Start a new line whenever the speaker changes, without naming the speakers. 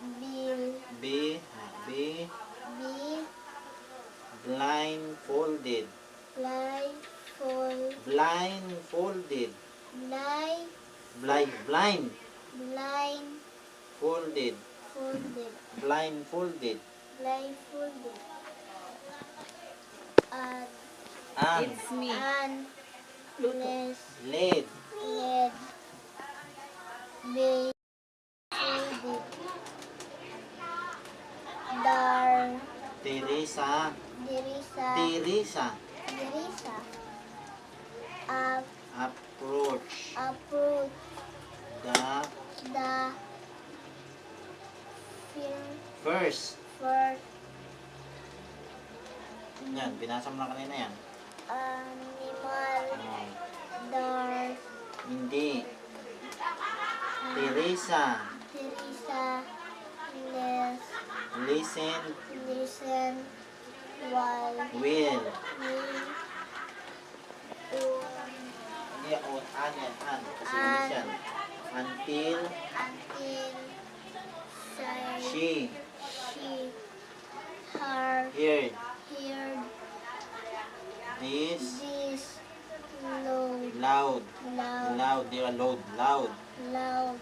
Bill. B. B. B. Blindfolded. Blindfold. Blindfolded. Blind.
Blind. Blind. Blind.
Folded.
Folded.
Blindfolded.
Blindfolded. And.
And.
It's me.
And.
Led.
Led. Led.
Teresa.
dirisa,
Teresa.
dirisa, up,
Approach.
approach,
The
the
first.
first
Yan, binasa mo na kanina yan.
animal,
Oh,
dar,
hindi. Teresa.
Teresa, less,
Listen.
listen,
Will. Hindi ako an yan. An. Kasi
An.
initial. Until
until say
she
she her
heard
heard
this
this loud
loud.
loud
Loud. They are loud. Loud.
loud